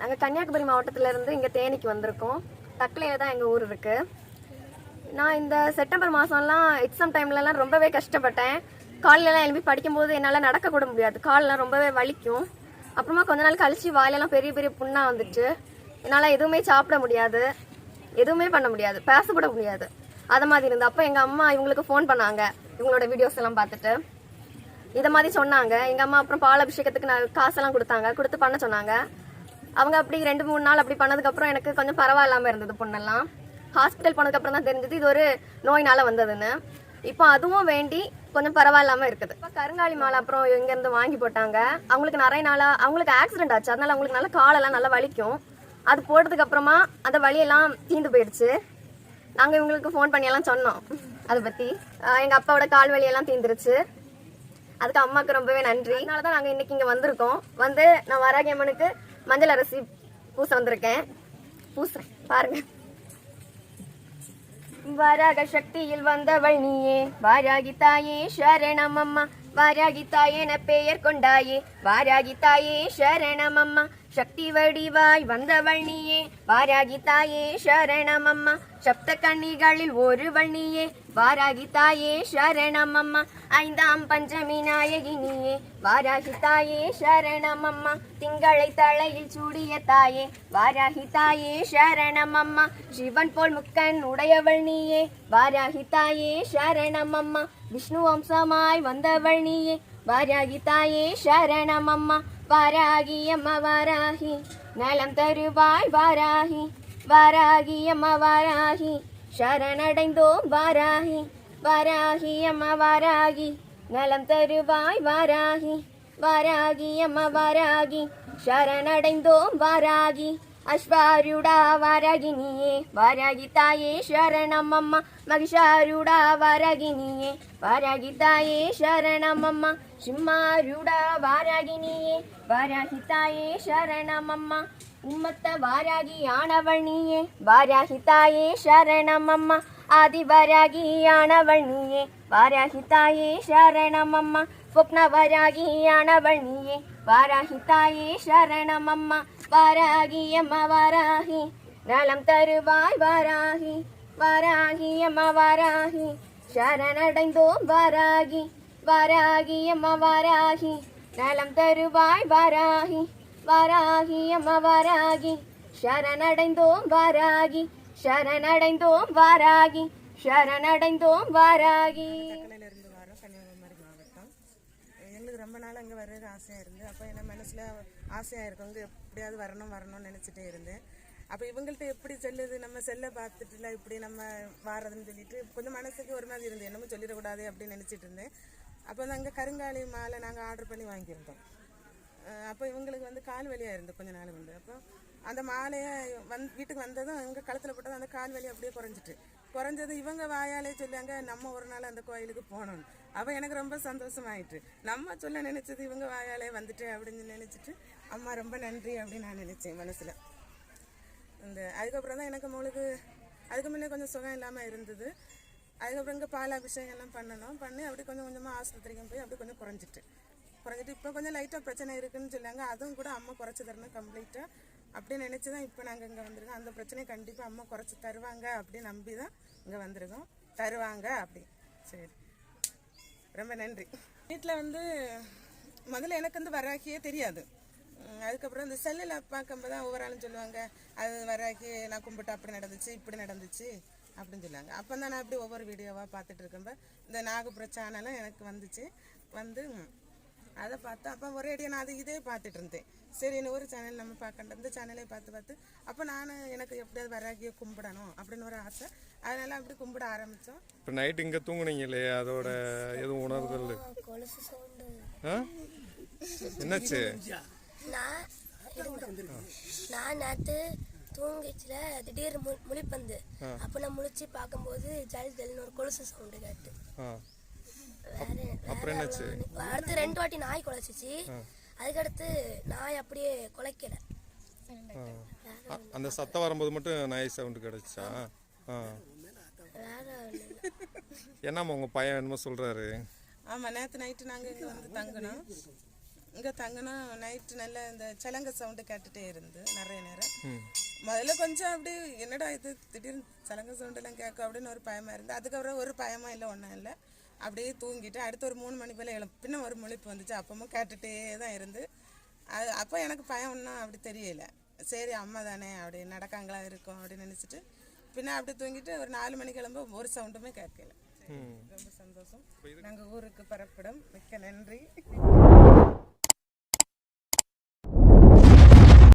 நாங்கள் கன்னியாகுமரி மாவட்டத்திலேருந்து இங்கே தேனிக்கு வந்திருக்கோம். தக்கலையில் தான் எங்கள் ஊர் இருக்குது நான் இந்த செப்டம்பர் மாதம்லாம் எக்ஸாம் டைம்லலாம் ரொம்பவே கஷ்டப்பட்டேன். காலையிலலாம் எழுப்பி படிக்கும்போது என்னால் நடக்க கூட முடியாது. காலெலாம் ரொம்பவே வலிக்கும். அப்புறமா கொஞ்ச நாள் கழித்து வாயிலெல்லாம் பெரிய பெரிய புண்ணாக வந்துச்சு என்னால் எதுவுமே சாப்பிட முடியாது. எதுவுமே பண்ண முடியாது. பேசப்பட முடியாது. அதை மாதிரி இருந்தது அப்போ எங்கள் அம்மா இவங்களுக்கு ஃபோன் பண்ணாங்க. இவங்களோட வீடியோஸ் எல்லாம் பார்த்துட்டு. இதை மாதிரி சொன்னாங்க. எங்கள் அம்மா அப்புறம் பால் அபிஷேகத்துக்கு நான் காசெல்லாம் கொடுத்தாங்க. கொடுத்து பண்ண சொன்னாங்க. அவங்க அப்படி ரெண்டு மூணு நாள் அப்படி பண்ணதுக்கப்புறம் எனக்கு கொஞ்சம் பரவாயில்லாமல் இருந்தது பொண்ணெல்லாம். ஹாஸ்பிட்டல் போனதுக்கப்புறம் தான் தெரிஞ்சது இது ஒரு நோயினால் வந்ததுன்னு. இப்போ அதுவும் வேண்டி கொஞ்சம் பரவாயில்லாம இருக்குது. இப்போ கருங்காலி மாலை அப்புறம் இங்கேருந்து வாங்கி போட்டாங்க. அவங்களுக்கு நிறைய நாளாக அவங்களுக்கு ஆக்சிடென்ட் ஆச்சு. அதனால அவங்களுக்கு நல்லா காலெல்லாம் நல்லா வலிக்கும். அது போட்டதுக்கு அப்புறமா அந்த வலியெல்லாம் தீந்து போயிடுச்சு. நாங்கள் இவங்களுக்கு ஃபோன் பண்ணியெல்லாம் சொன்னோம். அதை பற்றி எங்கள் அப்பாவோட கால் வலியெல்லாம் தீந்துருச்சு. அதுக்கு அம்மாவுக்கு ரொம்பவே நன்றி. அதனால தான் நாங்கள் இன்னைக்கு இங்கே வந்திருக்கோம். வந்து நான் வராகியம்மனுக்கு மஞ்சள் அரிசி பூச வந்திருக்கேன். பூசுறேன் பாருங்க. வராக சக்தியில் வந்தவள் நீயே வாராகி தாயே சரணம் அம்மா. வாராகி தாயே என பெயர் கொண்டாயே வாராகி தாயே சரணம் அம்மா. சக்தி வடிவாய் வந்தவள் நீயே வாராகி தாயே சரணம் அம்மா சப்த கண்ணிகளில் ஒரு வள்ளியே வாராகி தாயே சரணம் அம்மா ஐந்தாம் பஞ்சமி நாயகினியே நீயே வாராகி தாயே சரணம் அம்மா திங்களை தலையில் சூடிய தாயே வாராகி தாயே சரணம் அம்மா சிவன் போல் முக்கன் உடையவள் நீயே வாராகி தாயே சரணம் அம்மா விஷ்ணு வம்சமாய் வந்தவள் நீயே வாராகி தாயே சரணம் அம்மா வாராகி அம்மா வாராகி நலம் தருவாய் வாராகி வாராகி அம்மா வாராகி சரணடைந்தோம் வாராகி வாராகி அம்மா வாராகி நலம் தருவாய் வாராகி வாராகி அம்மா வாராகி சரணடைந்தோம் வாராகி அஸ்வாருடா வாராகி நீயே வாராகி தாயே சரணம் அம்மா மகிஷாருடா வாராகி நீயே வாராகி தாயே சரணம் அம்மா சிம்மாருடா வாராகி நீயே வாராகி தாயே சரணம் அம்மா உம்மத்த வாராகி ஆனவள் நீயே வாராகி தாயே சரணம் அம்மா ஆதி வாராகி ஆனவள் நீயே வாராகி தாயே சரணம் அம்மா ஸ்வப்ன வாராகி ஆனவள் நீயே வாராகி தாயே சரணம் அம்மா வாராகி அம்மா வாராகி நலம் தருவாய் வாராகி வாராகி அம்மா வாராகி சரணடைந்தோம் வாராகி வாராகி அம்மா வாராகி வாராகி சரணடைந்தோம் வாராகி சரணடைந்தோம் வாராகி. இருந்து வரோம். கன்னியாகுமரி மாவட்டம். எங்களுக்கு ரொம்ப நாள் அங்கே வர்றது ஆசையாக இருந்து அப்போ என்ன மனசில் ஆசையாக இருக்கவங்க எப்படியாவது வரணும் வரணும்னு நினச்சிட்டே இருந்தேன் அப்போ இவங்கள்ட்ட எப்படி சொல்லுது நம்ம செல்லை பார்த்துட்டுல இப்படி நம்ம வாரதுன்னு சொல்லிட்டு கொஞ்சம் மனசுக்கு ஒரு மாதிரி இருந்தது என்னமோ சொல்லிடக்கூடாது அப்படின்னு நினச்சிட்டு இருந்தேன். அப்போ வந்து அங்கே கருங்காலி மாலை நாங்கள் ஆர்டர் பண்ணி வாங்கியிருந்தோம். அப்போ இவங்களுக்கு வந்து கால் வலியாக இருந்து கொஞ்ச நாள் வந்து அப்போ அந்த மாலையை வந் வீட்டுக்கு வந்ததும் எங்கள் களத்தில் போட்டதும் அந்த கால் வலி அப்படியே குறைஞ்சிட்டு. குறைஞ்சது இவங்க வாயாலே சொல்லுவாங்க நம்ம ஒரு நாள் அந்த கோயிலுக்கு போகணும். அப்போ எனக்கு ரொம்ப சந்தோஷமாயிட்டு. நம்ம சொல்ல நினச்சது இவங்க வாயாலே வந்துட்டு அப்படின்னு நினச்சிட்டு அம்மா ரொம்ப நன்றி அப்படின்னு நான் நினச்சேன் மனசில். இந்த அதுக்கப்புறம் தான் எனக்கு உங்களுக்கு அதுக்கு முன்னே கொஞ்சம் சுகம் இல்லாமல் இருந்தது. அதுக்கப்புறம் இங்கே பால் அபிஷேகம் எல்லாம் பண்ணணும். பண்ணி அப்படி கொஞ்சம் கொஞ்சமாக ஆஸ்பத்திரிக்கும் போய் அப்படி கொஞ்சம் குறைஞ்சிட்டு. குறைஞ்சிட்டு இப்போ கொஞ்சம் லைட்டாக பிரச்சனை இருக்குன்னு சொன்னாங்க அதுவும் கூட அம்மா குறைச்சி தரணும் கம்ப்ளீட்டாக அப்படி நினச்சி தான் இப்போ நாங்கள் இங்கே வந்திருக்கோம். அந்த பிரச்சனையை கண்டிப்பாக அம்மா குறைச்சி தருவாங்க அப்படி நம்பி தான் இங்கே வந்திருக்கோம். தருவாங்க அப்படி. சரி. ரொம்ப நன்றி. வீட்டில் வந்து முதல்ல எனக்கு வந்து வராக்கியே தெரியாது. அதுக்கப்புறம் இந்த செல்லில் பார்க்கும்போது தான் ஒவ்வொரு ஆளும் சொல்லுவாங்க. அது வராகி நான் கும்பிட்டு அப்படி நடந்துச்சு இப்படி நடந்துச்சு. அப்படின்னு சொல்லுவாங்க அப்போ தான் நான் அப்படி ஒவ்வொரு வீடியோவாக பார்த்துட்டு இருக்கம்ப இந்த நாகபுர சேனலும் எனக்கு வந்துச்சு. வந்து அதை பார்த்து அப்போ ஒரேடியாக நான் அது இதே பார்த்துட்டு இருந்தேன். சரி இன்னும் ஒரு சேனல் நம்ம பார்க்கണ്ട இந்த சேனலே பார்த்து பார்த்து அப்போ நான் எனக்கு எப்படியாவது வராகியை கும்பிடணும் அப்படின்னு ஒரு ஆசை. அதனால அப்படி கும்பிட ஆரம்பித்தோம் இப்போ நைட் இங்கே தூங்குனீங்களே அதோட எதுவும் உணர்தல் என்னாச்சு? நான் நான் நேற்று தூங்கிச்சுல திடீர்னு மு முழிப்பந்து. அப்போ நான் முழிச்சு பார்க்கும்போது ஜல் ஜல்னு ஒரு கொலுசு சவுண்டு கேட்டு. அடுத்து ரெண்டு வாட்டி நாய் குலைச்சிச்சு அதுக்கடுத்து நாய் அப்படியே குலைக்கல. அந்த சத்தம் வரும்போது மட்டும் நாய் சவுண்டு கிடச்சா. என்னம்மா உங்கள் பையன் என்னமோ சொல்கிறாரு ஆமாம் நேற்று நைட்டு நாங்கள் இங்கே வந்து தங்கினோம். இங்கே தங்கினா நைட்டு நல்ல இந்த சலங்க சவுண்டு கேட்டுட்டே இருந்து நிறைய நேரம். முதல்ல கொஞ்சம் அப்படி என்னடா இது? திடீர்னு சலங்க சவுண்டெல்லாம் கேட்கும் அப்படின்னு ஒரு பயமாக இருந்து அதுக்கப்புறம் ஒரு பயமும் இல்லை ஒன்றும் இல்லை. அப்படியே தூங்கிட்டு அடுத்து ஒரு மூணு மணி போல் எழும் பின்ன ஒரு முழிப்பு வந்துச்சு. அப்பவும் கேட்டுகிட்டே தான் இருந்து. அது அப்போ எனக்கு பயம் ஒன்றும் அப்படி தெரியல. சரி அம்மா தானே அப்படி நடக்காங்களா இருக்கும் அப்படின்னு நினச்சிட்டு பின்ன அப்படி தூங்கிட்டு ஒரு நாலு மணி கிளம்ப ஒரு சவுண்டுமே கேட்கல. ரொம்ப சந்தோஷம். நாங்கள் ஊருக்கு பரப்பிடும் மிக்க நன்றி.